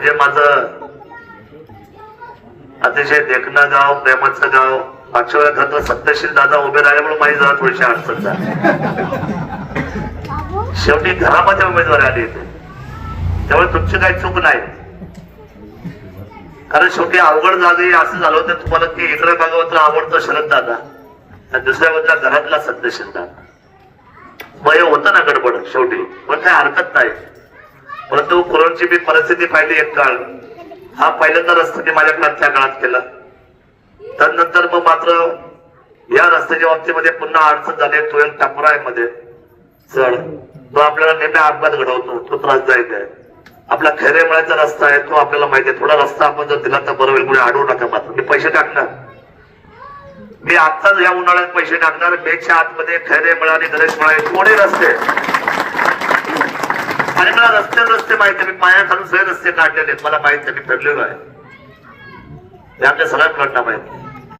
म्हणजे माझं अतिशय देखणं गाव प्रेमाचं गाव. मागच्या वेळेला खरं सत्यशील दादा उभे राहिल्यामुळे माझी जरा थोडीशी अडचण झाली. शेवटी घरामध्ये उमेदवारी आली इथे. त्यामुळे तुमची काही चूक नाही. कारण शेवटी अवघड जागी असं झालं होतं तुम्हाला की इकडे बघावं आवडतो शरद दादा. आणि दुसऱ्या बाजूला घरातला सत्यशील दादा. मग हे होतं ना गडबड शेवटी. पण काही हरकत नाही. परंतु कोरोनाची मी परिस्थिती पाहिली एक काळ. हा पहिल्यांदा रस्ता मी माझ्या त्या काळात केला. त्यानंतर मग मात्र या रस्त्याच्या बाबतीमध्ये पुन्हा अडचण झाली ट्वेल्व टापुरा मध्ये चढ. तो आपल्याला नेहमी अपघात घडवतो. तो त्रासदायक आहे. आपला खैरेमळ्याचा रस्ता आहे तो आपल्याला माहिती आहे. थोडा रस्ता आपण जर दिला तर बरं होईल. कुठे अडवू नका मात्र. मी पैसे टाकणार. मी आत्ताच या उन्हाळ्यात पैसे टाकणार. मेच्या आतमध्ये खैरेमळा आणि गणेशमळा हे थोडे रस्ते आणि मला रस्ते रस्ते माहिती मी पाया खालून सगळे रस्ते काढलेले आहेत. मला माहिती मी फिरलेलो आहे. हे आपल्या सगळ्यांकडनं माहिती आहे.